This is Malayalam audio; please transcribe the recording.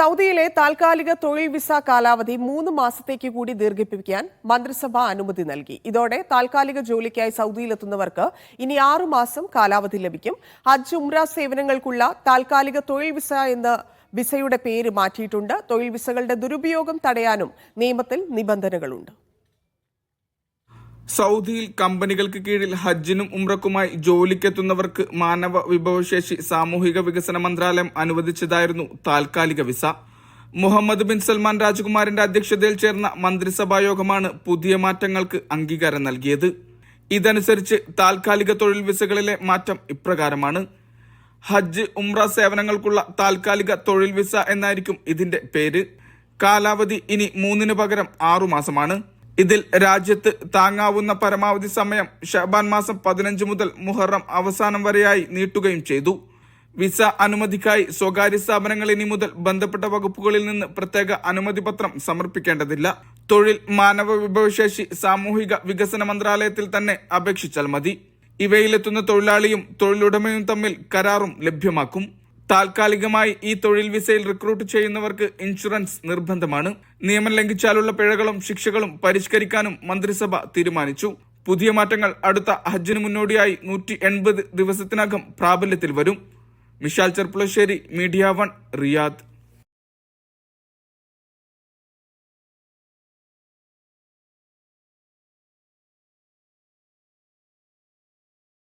സൗദിയിലെ താൽക്കാലിക തൊഴിൽ വിസ കാലാവധി മൂന്ന് മാസത്തേക്ക് കൂടി ദീർഘിപ്പിക്കാൻ മന്ത്രിസഭ അനുമതി നൽകി. ഇതോടെ താൽക്കാലിക ജോലിക്കായി സൗദിയിലെത്തുന്നവർക്ക് ഇനി ആറു മാസം കാലാവധി ലഭിക്കും. ഹജ്ജ് ഉംറ സേവനങ്ങൾക്കുള്ള താൽക്കാലിക തൊഴിൽ വിസ എന്ന വിസയുടെ പേര് മാറ്റിയിട്ടുണ്ട്. തൊഴിൽ വിസകളുടെ ദുരുപയോഗം തടയാനും നിയമത്തിൽ നിബന്ധനകളുണ്ട്. സൗദിയിൽ കമ്പനികൾക്ക് കീഴിൽ ഹജ്ജിനും ഉംറക്കുമായി ജോലിക്കെത്തുന്നവർക്ക് മാനവ വിഭവശേഷി സാമൂഹിക വികസന മന്ത്രാലയം അനുവദിച്ചതായിരുന്നു താൽക്കാലിക വിസ. മുഹമ്മദ് ബിൻ സൽമാൻ രാജകുമാരന്റെ അധ്യക്ഷതയിൽ ചേർന്ന മന്ത്രിസഭാ യോഗമാണ് പുതിയ മാറ്റങ്ങൾക്ക് അംഗീകാരം നൽകിയത്. ഇതനുസരിച്ച് താൽക്കാലിക തൊഴിൽ വിസകളിലെ മാറ്റം ഇപ്രകാരമാണ്. ഹജ്ജ് ഉംറ സേവനങ്ങൾക്കുള്ള താൽക്കാലിക തൊഴിൽ വിസ എന്നായിരിക്കും ഇതിന്റെ പേര്. കാലാവധി ഇനി മൂന്നിന് പകരം ആറുമാസമാണ്. മാസമാണ് ഇതിൽ രാജ്യത്ത് താങ്ങാവുന്ന പരമാവധി സമയം ഷബാൻ മാസം പതിനഞ്ച് മുതൽ മുഹറം അവസാനം വരെയായി നീട്ടുകയും ചെയ്തു. വിസ അനുമതിക്കായി സ്വകാര്യ സ്ഥാപനങ്ങൾ ഇനി മുതൽ ബന്ധപ്പെട്ട വകുപ്പുകളിൽ നിന്ന് പ്രത്യേക അനുമതി പത്രം സമർപ്പിക്കേണ്ടതില്ല. തൊഴിൽ മാനവ വിഭവശേഷി സാമൂഹിക വികസന മന്ത്രാലയത്തിൽ തന്നെ അപേക്ഷിച്ചാൽ മതി. ഇവയിലെത്തുന്ന തൊഴിലാളിയും തൊഴിലുടമയും തമ്മിൽ കരാറും ലഭ്യമാക്കും. താൽക്കാലികമായി ഈ തൊഴിൽ വിസയിൽ റിക്രൂട്ട് ചെയ്യുന്നവർക്ക് ഇൻഷുറൻസ് നിർബന്ധമാണ്. നിയമം ലംഘിച്ചാലുള്ള പിഴകളും ശിക്ഷകളും പരിഷ്കരിക്കാനും മന്ത്രിസഭ തീരുമാനിച്ചു. പുതിയ മാറ്റങ്ങൾ അടുത്ത ഹജ്ജിന് മുന്നോടിയായി നൂറ്റി എൺപത് ദിവസത്തിനകം പ്രാബല്യത്തിൽ വരും. Mishal Cherpulassery Media One Riyadh.